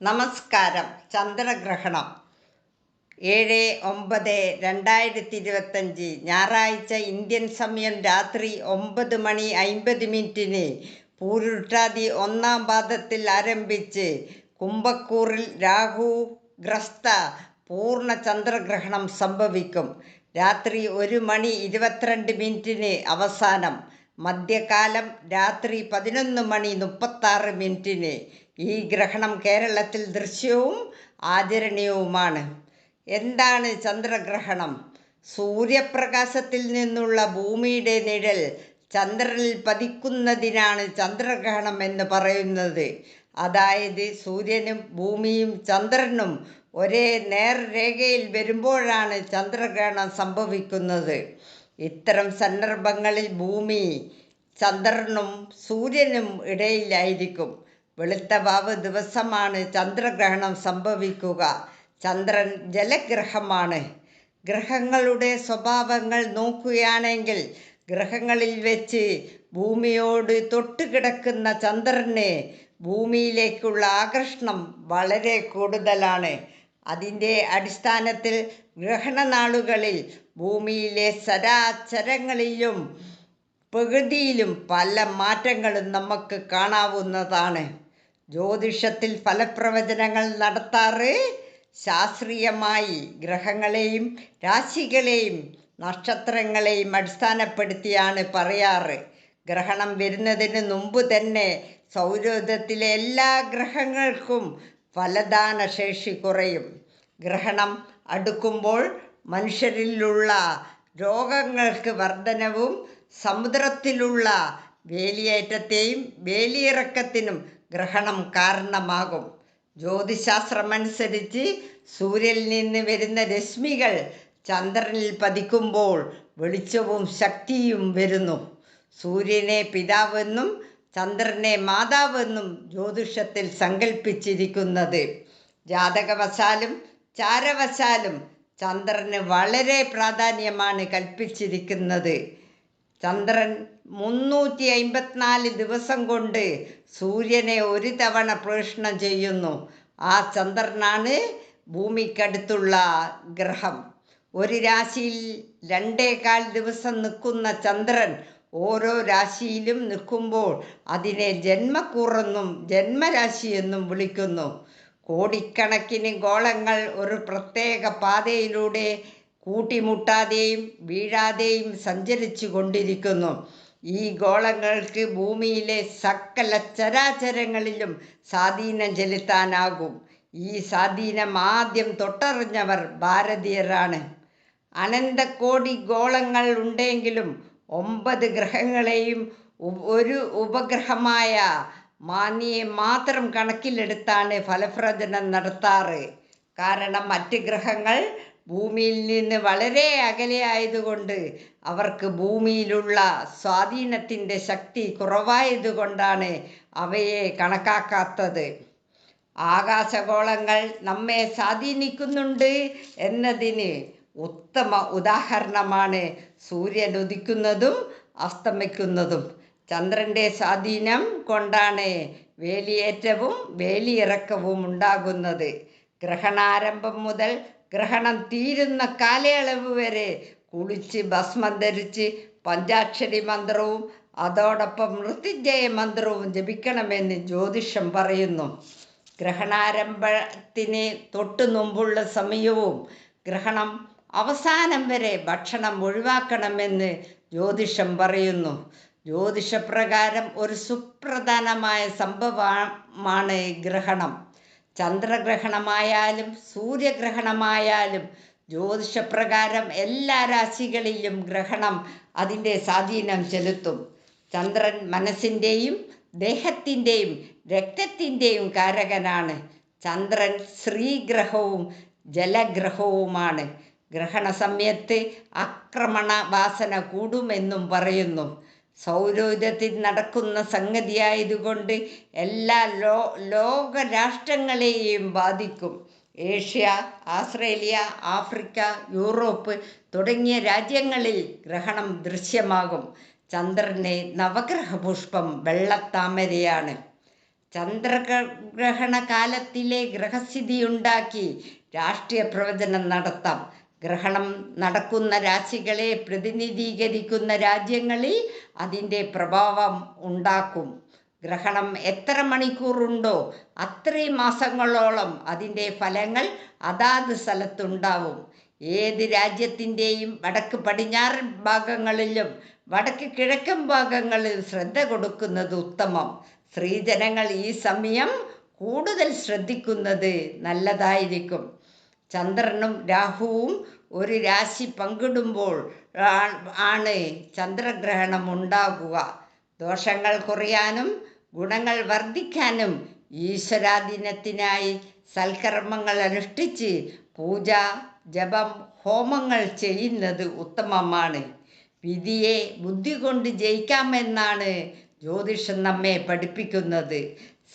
നമസ്കാരം. ചന്ദ്രഗ്രഹണം. ഏഴ് ഒമ്പത് രണ്ടായിരത്തി ഇരുപത്തഞ്ച് ഞായറാഴ്ച ഇന്ത്യൻ സമയം രാത്രി ഒമ്പത് മണി അമ്പത് മിനിറ്റിന് പൂരുട്ടാതി ഒന്നാം പാദത്തിൽ ആരംഭിച്ച് കുംഭക്കൂറിൽ രാഹു ഗ്രസ്ത പൂർണ ചന്ദ്രഗ്രഹണം സംഭവിക്കും. രാത്രി ഒരു മണി ഇരുപത്തിരണ്ട് മിനിറ്റിന് അവസാനം. മധ്യകാലം രാത്രി പതിനൊന്ന് മണി മുപ്പത്താറ് മിനിറ്റിന് ഈ ഗ്രഹണം കേരളത്തിൽ ദൃശ്യവും ആദരണീയവുമാണ് എന്താണ് ചന്ദ്രഗ്രഹണം? സൂര്യപ്രകാശത്തിൽ നിന്നുള്ള ഭൂമിയുടെ നിഴൽ ചന്ദ്രനിൽ പതിക്കുന്നതിനാണ് ചന്ദ്രഗ്രഹണം എന്ന് പറയുന്നത്. അതായത് സൂര്യനും ഭൂമിയും ചന്ദ്രനും ഒരേ നേർരേഖയിൽ വരുമ്പോഴാണ് ചന്ദ്രഗ്രഹണം സംഭവിക്കുന്നത്. ഇത്തരം സന്ദർഭങ്ങളിൽ ഭൂമി ചന്ദ്രനും സൂര്യനും ഇടയിലായിരിക്കും. വെളുത്ത വാവ് ദിവസമാണ് ചന്ദ്രഗ്രഹണം സംഭവിക്കുക. ചന്ദ്രൻ ജലഗ്രഹമാണ്. ഗ്രഹങ്ങളുടെ സ്വഭാവങ്ങൾ നോക്കുകയാണെങ്കിൽ ഗ്രഹങ്ങളിൽ വെച്ച് ഭൂമിയോട് തൊട്ടുകിടക്കുന്ന ചന്ദ്രന് ഭൂമിയിലേക്കുള്ള ആകർഷണം വളരെ കൂടുതലാണ്. അതിന്റെ അടിസ്ഥാനത്തിൽ ഗ്രഹണനാളുകളിൽ ഭൂമിയിലെ സരാചരങ്ങളിലും പ്രകൃതിയിലും പല മാറ്റങ്ങളും നമുക്ക് കാണാവുന്നതാണ്. ജ്യോതിഷത്തിൽ ഫലപ്രവചനങ്ങൾ നടത്താറ് ശാസ്ത്രീയമായി ഗ്രഹങ്ങളെയും രാശികളെയും നക്ഷത്രങ്ങളെയും അടിസ്ഥാനപ്പെടുത്തിയാണ് പറയാറ്. ഗ്രഹണം വരുന്നതിന് മുമ്പ് തന്നെ സൗരോധത്തിലെ എല്ലാ ഗ്രഹങ്ങൾക്കും ഫലദാന ശേഷി കുറയും. ഗ്രഹണം അടുക്കുമ്പോൾ മനുഷ്യരിലുള്ള രോഗങ്ങൾക്ക് വർധനവും സമുദ്രത്തിലുള്ള വേലിയേറ്റത്തെയും വേലിയിറക്കത്തിനും ഗ്രഹണം കാരണമാകും. ജ്യോതിശാസ്ത്രമനുസരിച്ച് സൂര്യനിൽ നിന്ന് വരുന്ന രശ്മികൾ ചന്ദ്രനിൽ പതിക്കുമ്പോൾ വെളിച്ചവും ശക്തിയും വരുന്നു. സൂര്യനെ പിതാവെന്നും ചന്ദ്രനെ മാതാവെന്നും ജ്യോതിഷത്തിൽ സങ്കല്പിച്ചിരിക്കുന്നത് ജാതകവശാലും ചാരവശാലും ചന്ദ്രന് വളരെ പ്രാധാന്യമാണ് കൽപ്പിച്ചിരിക്കുന്നത്. ചന്ദ്രൻ മുന്നൂറ്റി അമ്പത്തിനാല് ദിവസം കൊണ്ട് സൂര്യനെ ഒരു തവണ പ്രേക്ഷണം ചെയ്യുന്നു. ആ ചന്ദ്രനാണ് ഭൂമിക്കടുത്തുള്ള ഗ്രഹം. ഒരു രാശിയിൽ രണ്ടേകാൽ ദിവസം നിൽക്കുന്ന ചന്ദ്രൻ ഓരോ രാശിയിലും നിൽക്കുമ്പോൾ അതിനെ ജന്മക്കൂറെന്നും ജന്മരാശി എന്നും വിളിക്കുന്നു. കോടിക്കണക്കിന് ഗോളങ്ങൾ ഒരു പ്രത്യേക പാതയിലൂടെ കൂട്ടിമുട്ടാതെയും വീഴാതെയും സഞ്ചരിച്ചു കൊണ്ടിരിക്കുന്നു. ഈ ഗോളങ്ങൾക്ക് ഭൂമിയിലെ സകല ചരാചരങ്ങളിലും സ്വാധീനം ചെലുത്താനാകും. ഈ സ്വാധീനം ആദ്യം തൊട്ടറിഞ്ഞവർ ഭാരതീയരാണ്. അനന്തകോടി ഗോളങ്ങൾ ഉണ്ടെങ്കിലും ഒമ്പത് ഗ്രഹങ്ങളെയും ഒരു ഉപഗ്രഹമായ മാനിയെ മാത്രം കണക്കിലെടുത്താണ് ഫലപ്രചനം നടത്താറ്. കാരണം മറ്റ് ഗ്രഹങ്ങൾ ഭൂമിയിൽ നിന്ന് വളരെ അകലെ ആയതുകൊണ്ട് അവർക്ക് ഭൂമിയിലുള്ള സ്വാധീനത്തിന്റെ ശക്തി കുറവായതുകൊണ്ടാണ് അവയെ കണക്കാക്കാത്തത്. ആകാശഗോളങ്ങൾ നമ്മെ സ്വാധീനിക്കുന്നുണ്ട് എന്നതിന് ഉത്തമ ഉദാഹരണമാണ് സൂര്യൻ ഉദിക്കുന്നതും അസ്തമിക്കുന്നതും. ചന്ദ്രന്റെ സ്വാധീനം കൊണ്ടാണ് വേലിയേറ്റവും വേലിയിറക്കവും ഉണ്ടാകുന്നത്. ഗ്രഹണാരംഭം മുതൽ ഗ്രഹണം തീരുന്ന കാലയളവ് വരെ കുളിച്ച് ഭസ്മം ധരിച്ച് പഞ്ചാക്ഷരി മന്ത്രവും അതോടൊപ്പം മൃത്യുഞ്ജയ മന്ത്രവും ജപിക്കണമെന്ന് ജ്യോതിഷം പറയുന്നു. ഗ്രഹണാരംഭത്തിന് തൊട്ടു മുമ്പുള്ള സമയവും ഗ്രഹണം അവസാനം വരെ ഭക്ഷണം ഒഴിവാക്കണമെന്ന് ജ്യോതിഷം പറയുന്നു. ജ്യോതിഷപ്രകാരം ഒരു സുപ്രധാനമായ സംഭവമാണ് ഗ്രഹണം. ചന്ദ്രഗ്രഹണമായാലും സൂര്യഗ്രഹണമായാലും ജ്യോതിഷപ്രകാരം എല്ലാ രാശികളിലും ഗ്രഹണം അതിന്റെ സ്വാധീനം ചെലുത്തും. ചന്ദ്രൻ മനസ്സിന്റെയും ദേഹത്തിന്റെയും രക്തത്തിന്റെയും കാരകനാണ്. ചന്ദ്രൻ ശ്രീഗ്രഹവും ജലഗ്രഹവുമാണ്. ഗ്രഹണ സമയത്ത് ആക്രമണ വാസന കൂടുമെന്നും പറയുന്നു. സൗരയൂഥത്തിൽ നടക്കുന്ന സംഗതിയായതുകൊണ്ട് എല്ലാ ലോ ലോക രാഷ്ട്രങ്ങളെയും ബാധിക്കും. ഏഷ്യ ആസ്ട്രേലിയ ആഫ്രിക്ക യൂറോപ്പ് തുടങ്ങിയ രാജ്യങ്ങളിൽ ഗ്രഹണം ദൃശ്യമാകും. ചന്ദ്രനെ നവഗ്രഹ പുഷ്പം വെള്ളത്താമരയാണ്. ചന്ദ്രഗ്രഹണ കാലത്തിലെ ഗ്രഹസ്ഥിതിയുണ്ടാക്കി രാഷ്ട്രീയ പ്രവചനം നടത്താം. ഗ്രഹണം നടക്കുന്ന രാശികളെ പ്രതിനിധീകരിക്കുന്ന രാജ്യങ്ങളിൽ അതിന്റെ പ്രഭാവം ഉണ്ടാക്കും. ഗ്രഹണം എത്ര മണിക്കൂറുണ്ടോ അത്രയും മാസങ്ങളോളം അതിന്റെ ഫലങ്ങൾ അതാത് സ്ഥലത്തുണ്ടാവും. ഏത് രാജ്യത്തിന്റെയും വടക്ക് പടിഞ്ഞാറൻ ഭാഗങ്ങളിലും വടക്ക് കിഴക്കൻ ഭാഗങ്ങളിൽ ശ്രദ്ധ കൊടുക്കുന്നത് ഉത്തമം. സ്ത്രീജനങ്ങൾ ഈ സമയം കൂടുതൽ ശ്രദ്ധിക്കുന്നത് നല്ലതായിരിക്കും. ചന്ദ്രനും രാഹുവും ഒരു രാശി പങ്കിടുമ്പോൾ ആണ് ചന്ദ്രഗ്രഹണം ഉണ്ടാകുക. ദോഷങ്ങൾ കുറയാനും ഗുണങ്ങൾ വർദ്ധിക്കാനും ഈശ്വരാധീനത്തിനായി സൽക്കർമ്മങ്ങൾ അനുഷ്ഠിച്ച് പൂജ ജപം ഹോമങ്ങൾ ചെയ്യുന്നത് ഉത്തമമാണ്. വിധിയെ ബുദ്ധി കൊണ്ട് ജയിക്കാമെന്നാണ് ജ്യോതിഷം നമ്മെ പഠിപ്പിക്കുന്നത്.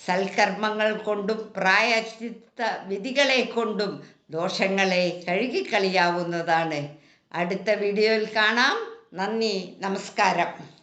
സൽക്കർമ്മങ്ങൾ കൊണ്ടും പ്രായശ്ചിത്ത വിധികളെ കൊണ്ടും ദോഷങ്ങളെ കഴുകിക്കളിയാവുന്നതാണ്. അടുത്ത വീഡിയോയിൽ കാണാം. നന്ദി നമസ്കാരം.